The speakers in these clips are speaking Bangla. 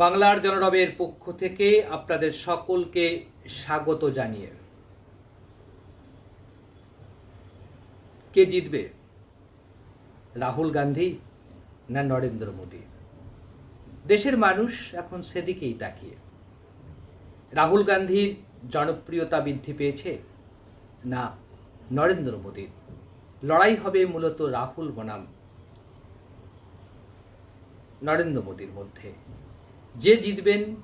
বাংলার জনরবের পক্ষ থেকে আপনাদের সকলকে স্বাগত জানিয়ে। কে জিতবে? রাহুল গান্ধী না নরেন্দ্র মোদী? দেশের মানুষ এখন সেদিকেই তাকিয়ে। রাহুল গান্ধীর জনপ্রিয়তা বৃদ্ধি পেয়েছে না নরেন্দ্র মোদীর? লড়াই হবে মূলত রাহুল বনাম নরেন্দ্র মোদীর মধ্যে। যে জিতবেন,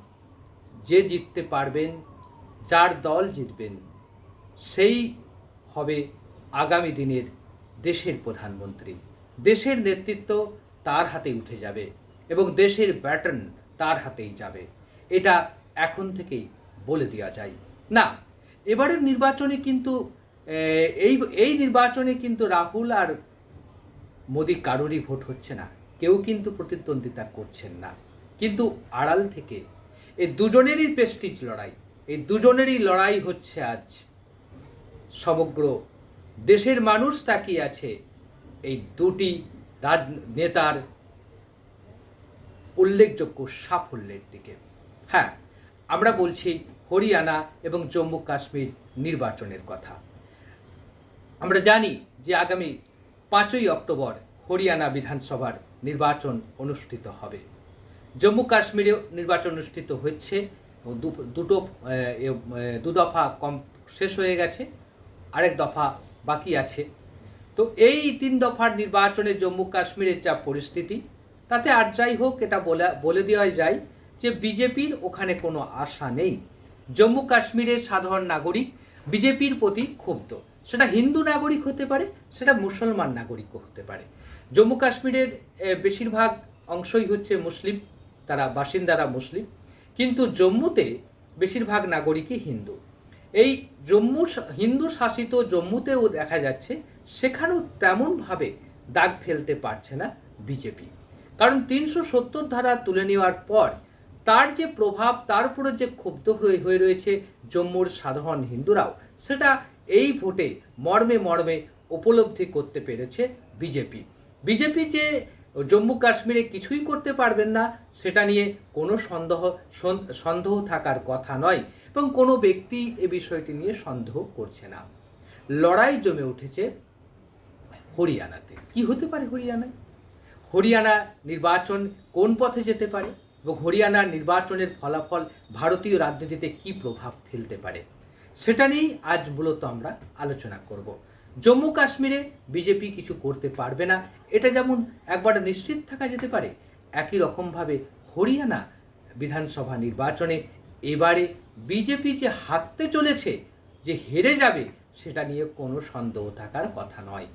যে জিততে পারবেন, যার দল জিতবেন, সেই হবে আগামী দিনের দেশের প্রধানমন্ত্রী। দেশের নেতৃত্ব তার হাতে উঠে যাবে এবং দেশের ব্যাটন তার হাতেই যাবে। এটা এখন থেকেই বলে দেওয়া যায়। না, এবারের নির্বাচনে কিন্তু এই এই নির্বাচনে কিন্তু রাহুল আর মোদি কারোরই ভোট হচ্ছে না। কেউ কিন্তু প্রতিদ্বন্দ্বিতা করছেন না। কিন্তু আড়াল থেকে এই দুজনেরই প্রেস্টিজ লড়াই। এই দুজনেরই লড়াই হচ্ছে আজ সমগ্র দেশের মানুষ তাকিয়ে আছে এই দুটি রাজ নেতার উল্লেখযোগ্য সাফল্যের দিকে। হ্যাঁ আমরা বলছি হরিয়ানা এবং জম্মু কাশ্মীর নির্বাচনের কথা। আমরা জানি যে আগামী পাঁচই অক্টোবর হরিয়ানা বিধানসভার নির্বাচন অনুষ্ঠিত হবে। জম্মু কাশ্মীরেও নির্বাচন অনুষ্ঠিত হচ্ছে দুটো দু দফা কম শেষ হয়ে গেছে, আরেক দফা বাকি আছে। তো এই তিন দফার নির্বাচনে জম্মু কাশ্মীরের যা পরিস্থিতি, তাতে আর যাই হোক, এটা বলে বলে দেওয়া যায় যে বিজেপির ওখানে কোনো আশা নেই। জম্মু কাশ্মীরের সাধারণ নাগরিক বিজেপির প্রতি ক্ষুব্ধ। সেটা হিন্দু নাগরিক হতে পারে, সেটা মুসলমান নাগরিকও হতে পারে। জম্মু কাশ্মীরের বেশিরভাগ অংশই হচ্ছে মুসলিম। তারা বাসিন্দারা মুসলিম। কিন্তু জম্মুতে বেশিরভাগ নাগরিকই হিন্দু। এই জম্মু হিন্দু শাসিত জম্মুতেও দেখা যাচ্ছে, সেখানেও তেমনভাবে দাগ ফেলতে পারছে না বিজেপি। কারণ তিনশো সত্তর ধারা তুলে নেওয়ার পর তার যে প্রভাব, তার উপরে যে ক্ষুব্ধ হয়ে হয়ে রয়েছে জম্মুর সাধারণ হিন্দুরাও, সেটা এই ভোটে মর্মে মর্মে উপলব্ধি করতে পেরেছে বিজেপি। বিজেপি যে জম্মু কাশ্মীরে কিছুই করতে পারবেন না, সেটা নিয়ে কোনো সন্দেহ সন্দেহ থাকার কথা নয় এবং কোনো ব্যক্তি এ বিষয়টি নিয়ে সন্দেহ করছে না। লড়াই জমে উঠেছে হরিয়ানাতে। কি হতে পারে হরিয়ানায়? হরিয়ানা নির্বাচন কোন পথে যেতে পারে এবং হরিয়ানার নির্বাচনের ফলাফল ভারতীয় রাজনীতিতে কি প্রভাব ফেলতে পারে? সেটা নিয়েই আজ মূলত আমরা আলোচনা করব। জম্মু কাশ্মীরে বিজেপি কিছু করতে পারবে না। এটা যেমন একবার নিশ্চিত থাকা যেতে পারে, একই রকমভাবে হরিয়ানা বিধানসভা নির্বাচনে এবারে বিজেপি যে হারতে চলেছে, যে হেরে যাবে, সেটা নিয়ে কোনো সন্দেহ থাকার কথা নয়।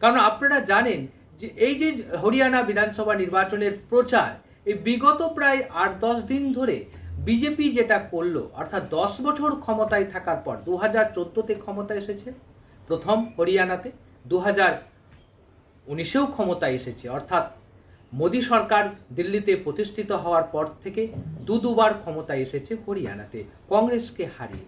কারণ আপনারা জানেন যে এই যে হরিয়ানা বিধানসভা নির্বাচনের প্রচার, এই বিগত প্রায় আট দশ দিন ধরে বিজেপি যেটা করল, অর্থাৎ দশ বছর ক্ষমতায় থাকার পর, দু হাজার চোদ্দোতে ক্ষমতা এসেছে প্রথম হরিয়ানাতে দু হাজার উনিশেও ক্ষমতায় এসেছে। অর্থাৎ মোদী সরকার দিল্লিতে প্রতিষ্ঠিত হওয়ার পর থেকে দু দুবার ক্ষমতায় এসেছে হরিয়ানাতে, কংগ্রেসকে হারিয়ে।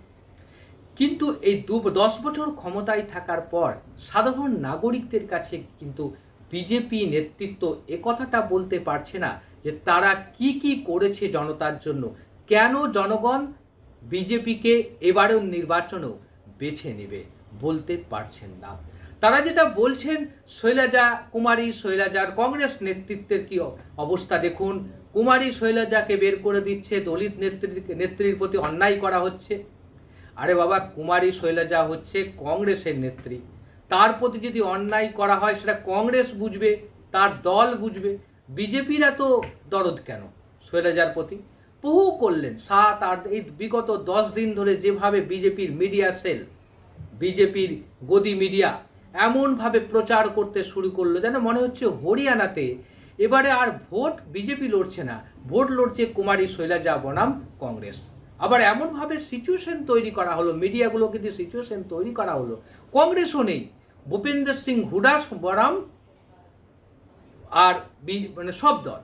কিন্তু এই দু দশ বছর ক্ষমতায় থাকার পর সাধারণ নাগরিকদের কাছে কিন্তু বিজেপি নেতৃত্ব এ কথাটা বলতে পারছে না যে তারা কি কি করেছে জনতার জন্য। কেন জনগণ বিজেপিকে এবারেও নির্বাচনেও বেছে নেবে? বলতে পারছেন না। তারা যেটা বলছেন, শৈলজা, কুমারী, শৈলজার কংগ্রেস নেতৃত্বের কি অবস্থা? দেখুন, কুমারী শৈলাজাকে বের করে দিচ্ছে, দলিত নেত্রী, নেত্রীর প্রতি অন্যায় করা হচ্ছে। আরে বাবা, কুমারী শৈলাজা হচ্ছে কংগ্রেসের নেত্রী। তার প্রতি যদি অন্যায় করা হয়, সেটা কংগ্রেস বুঝবে, তার দল বুঝবে। বিজেপির এত দরদ কেন শৈলজার প্রতি? বহু করলেন। সাত, আট, এই বিগত দশ দিন ধরে যেভাবে বিজেপির মিডিয়া সেল বিজেপির গদি মিডিয়া এমনভাবে প্রচার করতে শুরু করল, যেন মনে হচ্ছে হরিয়ানাতে এবারে আর ভোট বিজেপি লড়ছে না, ভোট লড়ছে কুমারী শৈলাজা বনাম কংগ্রেস। আবার এমনভাবে সিচুয়েশন তৈরি করা হলো মিডিয়াগুলো কিন্তু সিচুয়েশন তৈরি করা হলো। কংগ্রেসও নেই, ভূপেন্দ্র সিং হুডাস বনাম আর মানে সব দল,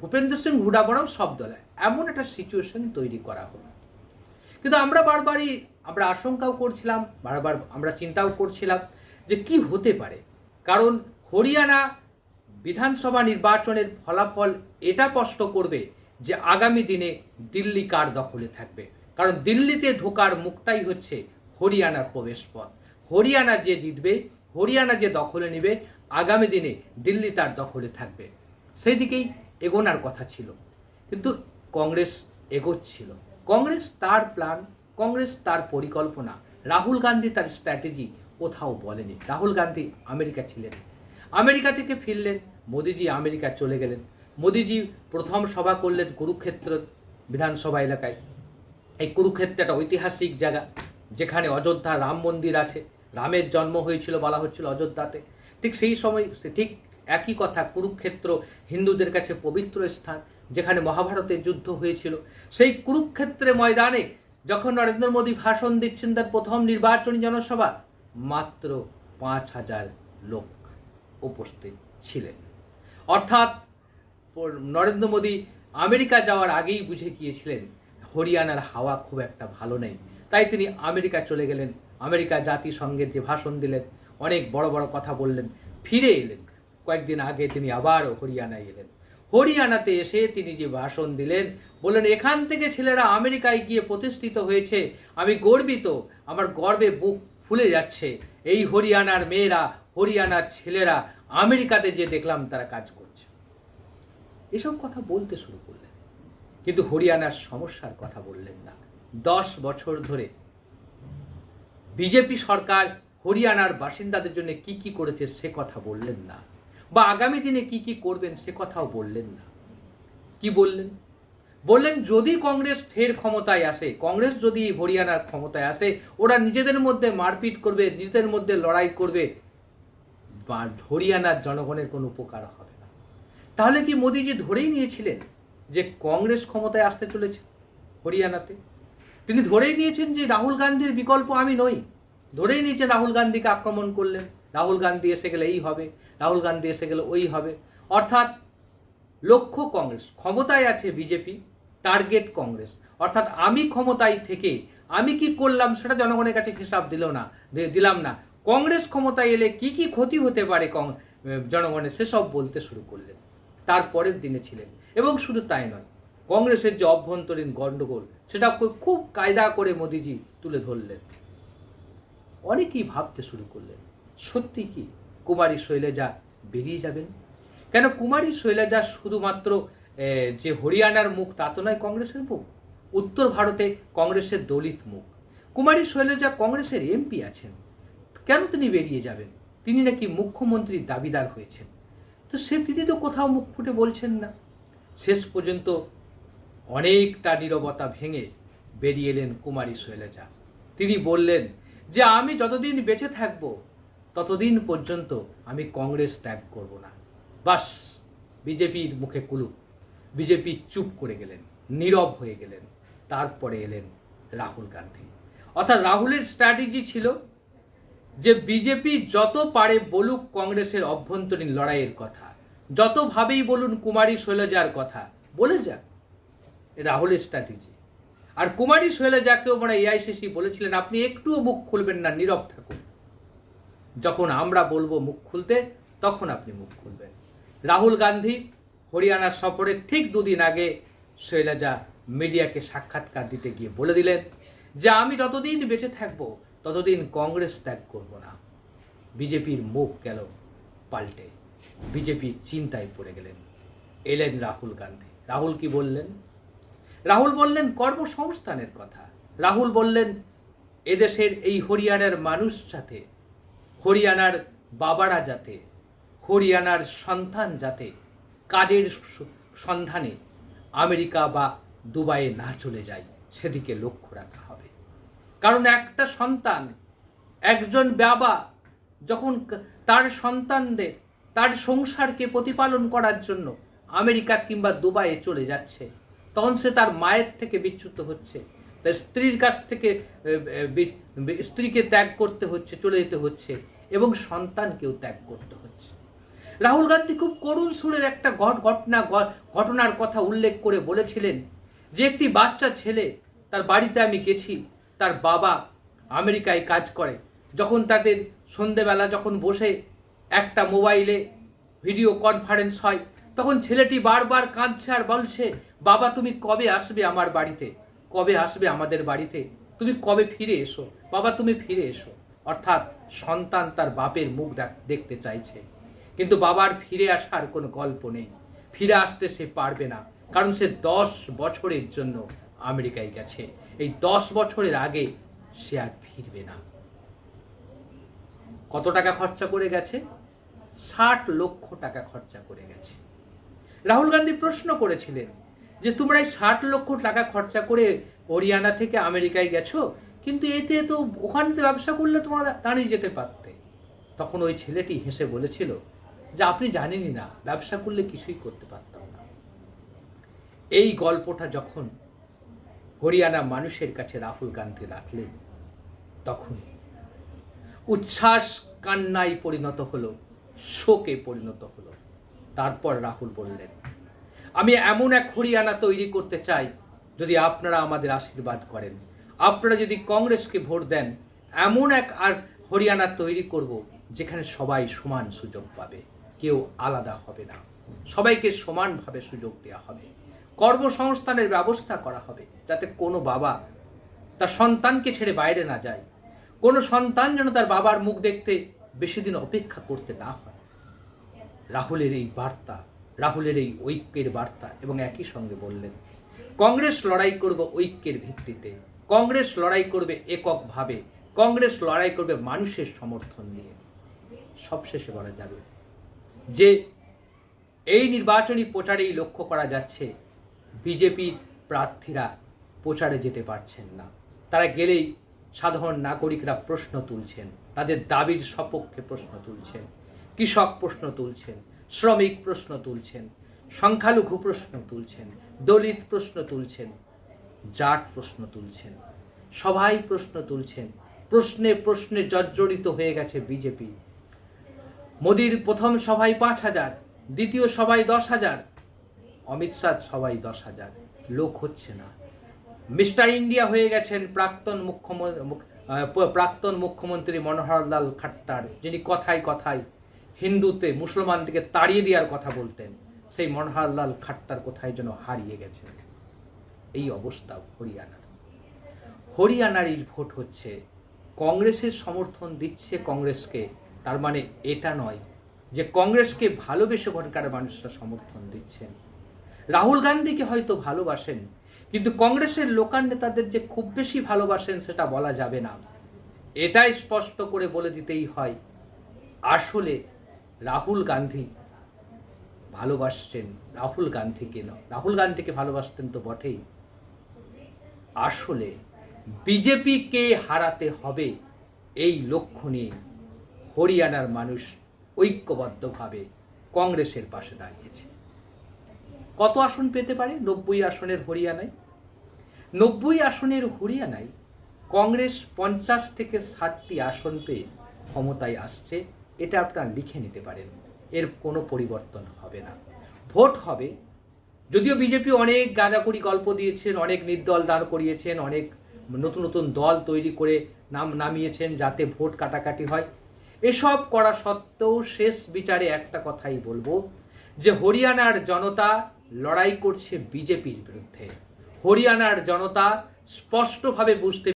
ভূপেন্দ্র সিং হুডা বনাম সব দলে, এমন একটা সিচুয়েশন তৈরি করা হলো। কিন্তু আমরা বারবারই, আমরা আশঙ্কাও করছিলাম, বারবার আমরা চিন্তাও করছিলাম যে কি হতে পারে। কারণ হরিয়ানা বিধানসভা নির্বাচনের ফলাফল এটা স্পষ্ট করবে যে আগামী দিনে দিল্লি কার দখলে থাকবে। কারণ দিল্লিতে ঢোকার মুখটাই হচ্ছে হরিয়ানার প্রবেশ পথ হরিয়ানা যে জিতবে, হরিয়ানা যে দখলে নেবে, আগামী দিনে দিল্লি তার দখলে থাকবে। সেই দিকেই এগোনার কথা ছিল। কিন্তু কংগ্রেস এগোচ্ছিল। কংগ্রেস তার প্ল্যান, কংগ্রেস তার পরিকল্পনা। রাহুল গান্ধী তার স্ট্র্যাটেজি কোথাও বলেনি। রাহুল গান্ধী আমেরিকা ছিলেন। আমেরিকা থেকে ফিরলেন, মোদিজি আমেরিকা চলে গেলেন। মোদিজি প্রথম সভা করলেন কুরুক্ষেত্র বিধানসভা এলাকায়। এই কুরুক্ষেত্র একটা ঐতিহাসিক জায়গা, যেখানে অযোধ্যা রাম মন্দির আছে। রামের জন্ম হয়েছিল বলা হচ্ছিল অযোধ্যাতে। ঠিক সেই সময়, ঠিক একই কথা, কুরুক্ষেত্র হিন্দুদের কাছে পবিত্র স্থান, যেখানে মহাভারতের যুদ্ধ হয়েছিল। সেই কুরুক্ষেত্রে ময়দানে যখন নরেন্দ্র মোদী ভাষণ দিচ্ছেন তার প্রথম নির্বাচনী জনসভা, মাত্র পাঁচ হাজার লোক উপস্থিত ছিলেন। অর্থাৎ নরেন্দ্র মোদী আমেরিকা যাওয়ার আগেই বুঝে গিয়েছিলেন, হরিয়ানার হাওয়া খুব একটা ভালো নেই। তাই তিনি আমেরিকা চলে গেলেন। আমেরিকা জাতিসংঘের যে ভাষণ দিলেন, অনেক বড় বড় কথা বললেন, ফিরে এলেন। কয়েকদিন আগে তিনি আবারও হরিয়ানায় এলেন। হরিয়ানাতে এসে তিনি যে ভাষণ দিলেন, বললেন, এখান থেকে ছেলেরা আমেরিকায় গিয়ে প্রতিষ্ঠিত হয়েছে। আমি গর্বিত, আমার গর্বে বুক ফুলে যাচ্ছে। এই হরিয়ানার মেয়েরা, হরিয়ানার ছেলেরা আমেরিকাতে যে দেখলাম তারা কাজ করছে। এসব কথা বলতে শুরু করলেন, কিন্তু হরিয়ানার সমস্যার কথা বললেন না। দশ বছর ধরে বিজেপি সরকার হরিয়ানার বাসিন্দাদের জন্য কি কি করেছে সে কথা বললেন না। বা আগামী দিনে কি কি করবেন সে কথাও বললেন না। কি বললেন? বললেন, যদি কংগ্রেস ফের ক্ষমতায় আসে, কংগ্রেস যদি হরিয়ানার ক্ষমতায় আসে, ওরা নিজেদের মধ্যে মারপিট করবে, নিজেদের মধ্যে লড়াই করবে, বা হরিয়ানার জনগণের কোনো উপকার হবে না। তাহলে কি মোদিজি ধরেই নিয়েছিলেন যে কংগ্রেস ক্ষমতায় আসতে চলেছে হরিয়ানাতে? তিনি ধরেই নিয়েছেন যে রাহুল গান্ধীর বিকল্প আমি নই। ধরেই নিয়েছেন রাহুল গান্ধীকে আক্রমণ করলেন। রাহুল গান্ধী এসে গেলে এই হবে, রাহুল গান্ধী এসে গেলে ওই হবে। অর্থাৎ লক্ষ্য কংগ্রেস, ক্ষমতায় আছে বিজেপি, টার্গেট কংগ্রেস। অর্থাৎ আমি ক্ষমতায় থেকে আমি কি করলাম সেটা জনগণের কাছে হিসাব দিল না দিলাম না। কংগ্রেস ক্ষমতায় এলে কি কি ক্ষতি হতে পারে জনগণের সেসব বলতে শুরু করলেন। তারপরের দিনে ছিলেন। এবং শুধু তাই নয়, কংগ্রেসের যে অভ্যন্তরীণ গণ্ডগোল, সেটা খুব কায়দা করে মোদিজি তুলে ধরলেন। অনেকেই ভাবতে শুরু করলেন সত্যি কি কুমারী শৈলজা বেরিয়ে যাবেন? কেন কুমারী শৈলজা শুধুমাত্র যে হরিয়ানার মুখ তা তো নয় কংগ্রেসের মুখ, উত্তর ভারতে কংগ্রেসের দলিত মুখ। কুমারী শৈলজা কংগ্রেসের এমপি আছেন, কেন তিনি বেরিয়ে যাবেন? তিনি নাকি মুখ্যমন্ত্রীর দাবিদার হয়েছেন। তো সে তিনি তো কোথাও মুখ ফুটে বলছেন না। শেষ পর্যন্ত অনেকটা নীরবতা ভেঙে বেরিয়ে এলেন কুমারী শৈলজা। তিনি বললেন যে, আমি যতদিন বেঁচে থাকব ততদিন পর্যন্ত আমি কংগ্রেস ত্যাগ করব না। বাস, বিজেপির মুখে কুলুপ। বিজেপি চুপ করে গেলেন, নীরব হয়ে গেলেন। তারপরে এলেন রাহুল গান্ধী। অর্থাৎ রাহুলের স্ট্র্যাটেজি ছিল যে বিজেপি যত পারে বলুক কংগ্রেসের অভ্যন্তরীণ লড়াইয়ের কথা, যতভাবেই বলুন কুমারী শৈলজার কথা, বলে যাক রাহুলের স্ট্র্যাটেজি আর কুমারী শৈলজাকেও মানে এআইসিসি বলেছিলেন, আপনি একটুও মুখ খুলবেন না, নীরব থাকুন। যখন আমরা বলব মুখ খুলতে, তখন আপনি মুখ খুলবেন। রাহুল গান্ধী হরিয়ানার সফরের ঠিক দুদিন আগে শৈলজা মিডিয়াকে সাক্ষাৎকার দিতে গিয়ে বলে দিলেন যে, আমি যতদিন বেঁচে থাকব, ততদিন কংগ্রেস ত্যাগ করব না। বিজেপির মুখ গেল পাল্টে। বিজেপি চিন্তায় পড়ে গেলেন। এলেন রাহুল গান্ধী। রাহুল কি বললেন? রাহুল বললেন, কর্মসংস্থানের কথা। রাহুল বললেন, এদেশের এই হরিয়ানার মানুষ যাতে হরিয়ানার বাবারা যাতে, হরিয়ানার সন্তান যাতে কাজের সন্ধানে আমেরিকা বা দুবাইয়ে না চলে যায়, সেদিকে লক্ষ্য রাখা হবে। কারণ একটা সন্তান, একজন বাবা যখন তার সন্তানদের, তার সংসারকে প্রতিপালন করার জন্য আমেরিকা কিংবা দুবাইয়ে চলে যাচ্ছে, তখন সে তার মায়ের থেকে বিচ্যুত হচ্ছে, তার স্ত্রীর কাছ থেকে স্ত্রীকে ত্যাগ করতে হচ্ছে, চলে যেতে হচ্ছে। এবং সন্তানকেও ত্যাগ করতে হচ্ছে। রাহুল গান্ধী খুব করুণ সুরের একটা ঘট- ঘটনা ঘটনার কথা উল্লেখ করে বলেছিলেন যে একটি বাচ্চা ছেলে তার বাড়িতে আমি গেছি, তার বাবা আমেরিকায় কাজ করে। যখন তাদের সন্ধেবেলা যখন বসে একটা মোবাইলে ভিডিও কনফারেন্স হয়, তখন ছেলেটি বারবার কাঁদছে আর বলছে, বাবা, তুমি কবে আসবে আমার বাড়িতে? কবে আসবে আমাদের বাড়িতে? তুমি কবে ফিরে এসো? বাবা, তুমি ফিরে এসো। অর্থাৎ সন্তান তার বাপের মুখ দেখ- দেখতে চাইছে। কিন্তু বাবার ফিরে আসার কোনো গল্প নেই। ফিরে আসতে সে পারবে না, কারণ সে দশ বছরের জন্য আমেরিকায় গেছে। এই দশ বছরের আগে সে আর ফিরবে না। কত টাকা খরচা করে গেছে? ষাট লক্ষ টাকা খরচা করে গেছে। রাহুল গান্ধী প্রশ্ন করেছিলেন যে, তোমরা এই ষাট লক্ষ টাকা খরচা করে হরিয়ানা থেকে আমেরিকায় গেছো? কিন্তু এতে তো ওখানে ব্যবসা করলে তোমরা দাঁড়িয়ে যেতে পারতে। তখন ওই ছেলেটি হেসে বলেছিল, যে আপনি জানেনই না, ব্যবসা করলে কিছুই করতে পারতাম না। এই গল্পটা যখন হরিয়ানা মানুষের কাছে রাহুল গান্ধী রাখলেন, তখন উচ্ছ্বাস কান্নায় পরিণত হলো, শোকে পরিণত হলো। তারপর রাহুল বললেন, আমি এমন এক হরিয়ানা তৈরি করতে চাই, যদি আপনারা আমাদের আশীর্বাদ করেন। আপনারা যদি কংগ্রেসকে ভোট দেন, এমন এক আর হরিয়ানা তৈরি করব যেখানে সবাই সমান সুযোগ পাবে। কেউ আলাদা হবে না। সবাইকে সমানভাবে সুযোগ দেওয়া হবে। কর্মসংস্থানের ব্যবস্থা করা হবে যাতে কোনো বাবা তার সন্তানকে ছেড়ে বাইরে না যায়। কোনো সন্তান যেন তার বাবার মুখ দেখতে বেশি দিন অপেক্ষা করতে না হয়। রাহুলের এই বার্তা, রাহুলের এই ঐক্যের বার্তা এবং একই সঙ্গে বললেন, কংগ্রেস লড়াই করব ঐক্যের ভিত্তিতে। কংগ্রেস লড়াই করবে এককভাবে, কংগ্রেস লড়াই করবে মানুষের সমর্থন নিয়ে। সবশেষে বলা যাবে যে, এই নির্বাচনী প্রচারেই লক্ষ্য করা যাচ্ছে, বিজেপির প্রার্থীরা প্রচারে যেতে পারছেন না। তারা গেলেই সাধারণ নাগরিকরা প্রশ্ন তুলছেন, তাদের দাবির সপক্ষে প্রশ্ন তুলছেন, কৃষক প্রশ্ন তুলছেন, শ্রমিক প্রশ্ন তুলছেন, সংখ্যালঘু প্রশ্ন তুলছেন, দলিত প্রশ্ন তুলছেন জাট প্রশ্ন তুলছেন, সবাই প্রশ্ন তুলছেন, প্রশ্নে প্রশ্নে জর্জরিত হয়ে গেছে বিজেপি। মোদির প্রথম সভায় পাঁচ হাজার, দ্বিতীয় সভায় দশ হাজার, অমিত শাহ সবাই দশ হাজার, লোক হচ্ছে না। মিস্টার ইন্ডিয়া হয়ে গেছেন প্রাক্তন মুখ্যমন্ত্রী প্রাক্তন মুখ্যমন্ত্রী মনোহরলাল খাট্টার, যিনি কথায় কথায় হিন্দুতে মুসলমানদেরকে তাড়িয়ে দেওয়ার কথা বলতেন। সেই মনোহরলাল খাট্টার কোথায় যেন হারিয়ে গেছেন। এই অবস্থা হরিয়ানার। হরিয়ানার এই ভোট হচ্ছে, কংগ্রেসের সমর্থন দিচ্ছে কংগ্রেসকে, তার মানে এটা নয় যে কংগ্রেসকে ভালোবেসে ঘটকার মানুষরা সমর্থন দিচ্ছেন। রাহুল গান্ধীকে হয়তো ভালোবাসেন, কিন্তু কংগ্রেসের লোকাল নেতাদের যে খুব বেশি ভালোবাসেন সেটা বলা যাবে না। এটাই স্পষ্ট করে বলে দিতেই হয়, আসলে রাহুল গান্ধী ভালোবাসছেন, রাহুল গান্ধীকে নয়। রাহুল গান্ধীকে ভালোবাসতেন তো বটেই। আসলে বিজেপিকে হারাতে হবে এই লক্ষ্য নিয়ে হরিয়ানার মানুষ ঐক্যবদ্ধভাবে কংগ্রেসের পাশে দাঁড়িয়েছে। কত আসন পেতে পারে নব্বই আসনের হরিয়ানায়? নব্বই আসনের হরিয়ানায় কংগ্রেস পঞ্চাশ থেকে ষাটটি আসন পেয়ে ক্ষমতায় আসছে, এটা আপনারা লিখে নিতে পারেন। এর কোনো পরিবর্তন হবে না। ভোট হবে যদিও বিজেপি অনেক গাঁজাকুড়ি গল্প দিয়েছেন, অনেক নির্দল দাঁড় করিয়েছেন, অনেক নতুন নতুন দল তৈরি করে নাম নামিয়েছেন যাতে ভোট কাটাকাটি হয়। এসব করা সত্ত্বেও শেষ বিচারে একটা কথাই বলব, যে হরিয়ানার জনতা লড়াই করছে বিজেপির বিরুদ্ধে। হরিয়ানার জনতা স্পষ্টভাবে বুঝতে